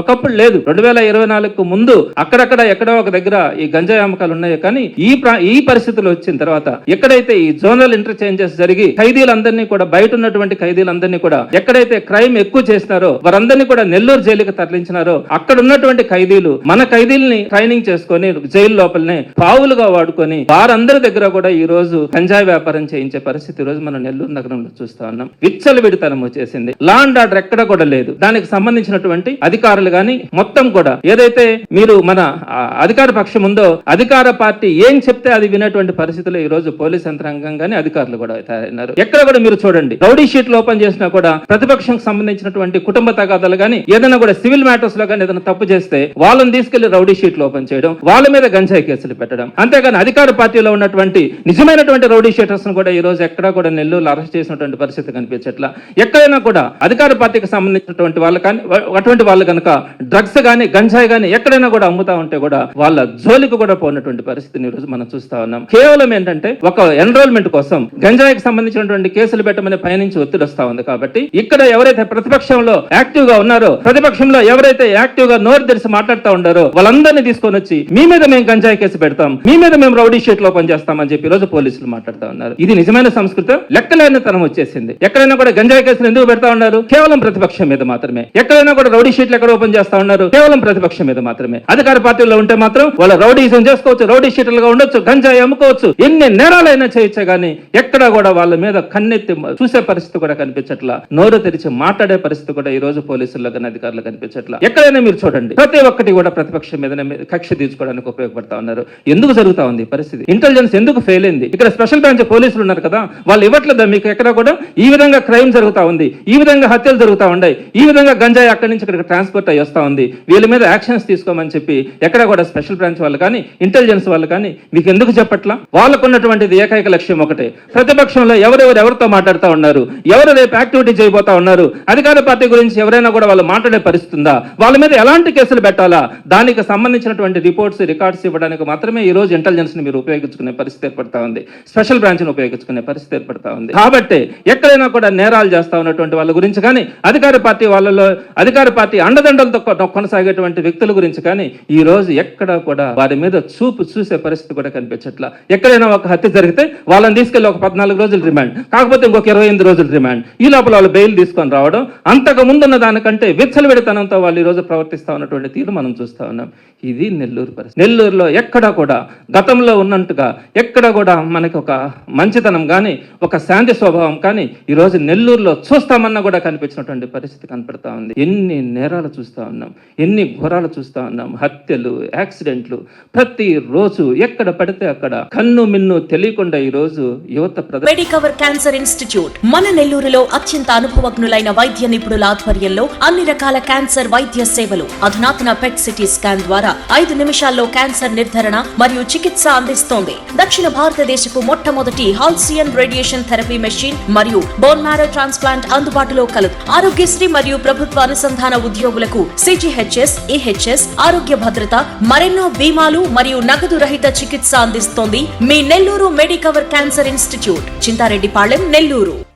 ఒకప్పుడు లేదు. రెండు వేల ఇరవై నాలుగుకు ముందు అక్కడక్కడ ఎక్కడో ఒక దగ్గర ఈ గంజాయి అమ్మకాలు ఉన్నాయి. కానీ ఈ ప్రా- ఈ పరిస్థితులు వచ్చిన తర్వాత ఎక్కడైతే ఈ జోనల్ ఇంటర్చేంజెస్ జరిగి ఖైదీలందరినీ కూడా బయట ఉన్నటువంటి ఖైదీలందరినీ కూడా ఎక్కడైతే క్రైమ్ ఎక్కువ చేసినారో వారందరినీ కూడా నెల్లూరు జైలుకి తరలించినారో అక్కడ ఉన్నటువంటి ఖైదీలు మన ఖైదీల్ని ట్రైనింగ్ చేసుకొని జైలు లోపలనే పావులుగా వాడుకొని వారందరి దగ్గర కూడా ఈ రోజు గంజాయి వ్యాపారం చేయించే పరిస్థితి ఈ రోజు మనం నెల్లూరు నగరంలో చూస్తా ఉన్నాం. విచ్చలు విడితనం వచ్చేసింది. లా అండ్ ఆర్డర్ ఎక్కడ కూడా లేదు. దానికి సంబంధించినటువంటి అధికారులు గాని మొత్తం కూడా ఏదైతే మీరు మన అధికార పక్షం ఉందో అధికార పార్టీ ఏం చెప్తే అది వినేటువంటి పరిస్థితులు ఈ రోజు పోలీస్ యంత్రాంగం కానీ అధికారులు కూడా తయారైనారు ఎక్కడ కూడా మీరు చూడండి రౌడీ షీట్లు ఓపెన్ చేసినా కూడా ప్రతిపక్షం సంబంధించినటువంటి కుటుంబ తగాదాలు కానీ ఏదైనా కూడా సివిల్ మ్యాటర్స్లో కానీ ఏదైనా తప్పు చేస్తే వాళ్ళని తీసుకెళ్ళి రౌడీ షీట్లు ఓపెన్ చేయడం వాళ్ళ మీద గంజాయి కేసులు పెట్టడం అంతేగాని అధికార పార్టీలో ఉన్నటువంటి నిజమైనటువంటి రౌడీ షీటర్స్ కూడా ఈ రోజు ఎక్కడా కూడా నెల్లూరు అరెస్ట్ చేసినటువంటి పరిస్థితి కనిపించట్లా. ఎక్కడైనా కూడా అధికార పార్టీకి సంబంధించినటువంటి వాళ్ళు కానీ అటువంటి వాళ్ళు కనుక డ్రగ్స్ కానీ గంజాయి కానీ ఎక్కడైనా కూడా అమ్ముతా ఉంటే కూడా వాళ్ళ జోలికి కూడా పోయినటువంటి పరిస్థితిని ఈరోజు రోజు మనం చూస్తా ఉన్నాం. కేవలం ఏంటంటే ఒక ఎన్రోల్మెంట్ కోసం గంజాయికి సంబంధించినటువంటి కేసులు పెట్టమని పయనించి ఒత్తిడి వస్తా ఉంది కాబట్టి ఇక్కడ ఎవరైతే ప్రతిపక్షంలో యాక్టివ్గా ఉన్నారో ప్రతిపక్షంలో ఎవరైతే యాక్టివ్గా నోరు తెరిచి మాట్లాడుతూ ఉండారో వాళ్ళందరినీ తీసుకొని వచ్చి మీ మీద మేము గంజాయి కేసు పెడతాం మీ మీద మేము రౌడీ షీట్లో పనిచేస్తామని చెప్పి ఈరోజు రోజు పోలీసులు మాట్లాడుతా ఉన్నారు. ఇది నిజమైన సంస్కృతి లెక్కలేని తనం వచ్చేసింది. ఎక్కడైనా కూడా గంజాయి కేసులు ఎందుకు పెడతా ఉన్నారు? కేవలం ప్రతిపక్షం మీద మాత్రమే. ఎక్కడైనా కూడా రౌడీ షీట్లు ఎక్కడ ఓపెన్ చేస్తా ఉన్నారు. కేవలం ప్రతిపక్షం మీద మాత్రమే. అధికార పార్టీలో ఉంటే మాత్రం వాళ్ళ రౌడీజం చేసుకోవచ్చు రౌడీ షీటర్లుగా ఉండొచ్చు గంజాయి అమ్ముకోవచ్చు. ఎన్ని నేరాలైనా చేయొచ్చు కానీ ఎక్కడ కూడా వాళ్ళ మీద కన్నెత్తి చూసే పరిస్థితి కూడా కనిపించట్లా. నోరు తెరిచి మాట్లాడే పరిస్థితి కూడా ఈ రోజు పోలీసుల్లో కానీ అధికారులు కనిపించట్లా. ఎక్కడైనా మీరు చూడండి. ప్రతి ఒక్కటి కూడా ప్రతిపక్షం మీద కక్ష తీర్చుకోవడానికి ఉపయోగపడతా ఉన్నారు. ఎందుకు జరుగుతా ఉంది పరిస్థితి? ఇంటెలిజెన్స్ ఎందుకు ఫెయిల్ అయింది? ఇక్కడ స్పెషల్ బ్రాంచ్ పోలీసులు ఉన్నారు కదా వాళ్ళు ఇవ్వట్లేదా మీకు ఎక్కడ కూడా? ఈ విధంగా క్రైమ్ జరుగుతా ఉంది. ఈ విధంగా హత్యలు జరుగుతా ఉన్నాయి. ఈ విధంగా గంజాయి అక్కడి నుంచి ఇక్కడికి ట్రాన్స్పోర్ట్ అయ్యి చేస్తూ ఉంది. వీళ్ళ మీద యాక్షన్స్ తీసుకోమని చెప్పి ఎక్కడ కూడా స్పెషల్ బ్రాంచ్ వాళ్ళు కానీ ఇంటెలిజెన్స్ వాళ్ళు కానీ మీకు ఎందుకు చెప్పట్లా? వాళ్ళకు ఉన్నటువంటిది ఏకైక లక్ష్యం ఒకటే. ప్రతిపక్షంలో ఎవరెవరు ఎవరితో మాట్లాడుతూ ఉన్నారు? ఎవరు రేపు యాక్టివిటీ చేయబోతా ఉన్నారు? అధికార పార్టీ గురించి ఎవరైనా కూడా వాళ్ళు మాట్లాడే పరిస్థితి ఉందా వాళ్ళ మీద ఎలాంటి కేసులు పెట్టాలా? దానికి సంబంధించినటువంటి రిపోర్ట్స్ రికార్డ్స్ ఇవ్వడానికి మాత్రమే ఈ రోజు ఇంటెలిజెన్స్ని మీరు ఉపయోగించుకునే పరిస్థితి ఏర్పడతా ఉంది. స్పెషల్ బ్రాంచ్ని ఉపయోగించుకునే పరిస్థితి ఏర్పడతా ఉంది. కాబట్టి ఎక్కడైనా కూడా నేరాలు చేస్తా ఉన్నటువంటి వాళ్ళ గురించి కానీ అధికార పార్టీ వాళ్ళలో అధికార పార్టీ అండదండలు కొ- కొనసాగేటువంటి వ్యక్తుల గురించి కానీ ఈ రోజు ఎక్కడ కూడా వారి మీద చూపు చూసే పరిస్థితి కూడా కనిపించట్లా. ఎక్కడైనా ఒక హత్య జరిగితే వాళ్ళని తీసుకెళ్ళి ఒక పద్నాలుగు రోజులు రిమాండ్ కాకపోతే ఇంకొక ఇరవై ఎనిమిది రోజులు రిమాండ్. ఈ లోపల వాళ్ళు బెయిల్ తీసుకొని రావడం అంతకు ముందున్న దానికంటే విచ్చలవిడితనంతో వాళ్ళు ఈ రోజు ప్రవర్తిస్తా ఉన్నటువంటి తీరు మనం చూస్తా ఉన్నాం. ఇది నెల్లూరు పరిస్థితి. నెల్లూరులో ఎక్కడ కూడా గతంలో ఉన్నట్టుగా ఎక్కడ కూడా మనకి ఒక మంచితనం కానీ ఒక శాంతి స్వభావం కానీ ఈ రోజు నెల్లూరులో చూస్తామన్నా కూడా కనిపించినటువంటి పరిస్థితి కనపడతా ఉంది. ఎన్ని నేరాలు చూస్తా. ఉన్నాం. ఎన్ని ఘోరాలు చూస్తూ ఉన్నాం. హత్యలు యాక్సిడెంట్లు. ప్రతి రోజు ఎక్కడ పడితే అక్కడ కన్ను మిన్ను తెలియకుండా ఈ రోజు యువత మెడికవర్ క్యాన్సర్ ఇన్స్టిట్యూట్ మన నెల్లూరులో అత్యంత అనుభవజ్ఞులైన వైద్య నిపుణుల ఆధ్వర్యంలో అన్ని రకాల క్యాన్సర్ వైద్య సేవలు అధునాతన పెట్ సిటీ స్కాన్ ద్వారా ఐదు నిమిషాల్లో క్యాన్సర్ నిర్ధారణ మరియు చికిత్స అందిస్తోంది. దక్షిణ భారతదేశపు మొట్టమొదటి హాల్సియన్ రేడియేషన్ థెరపీ మెషిన్ మరియు బోన్ మ్యారో ట్రాన్స్ప్లాంట్ అందుబాటులో కలదు. ఆరోగ్యశ్రీ మరియు ప్రభుత్వ అనుసంధాన ఉద్యోగులకు సిజిహెచ్ఎస్ ఈహెచ్ఎస్ ఆరోగ్య భద్రత మరెన్నో బీమాలు మరియు నగదు రహిత చికిత్స అందిస్తోంది మీ Nellore Medicover cancer institute. Chintareddypalem Nellore.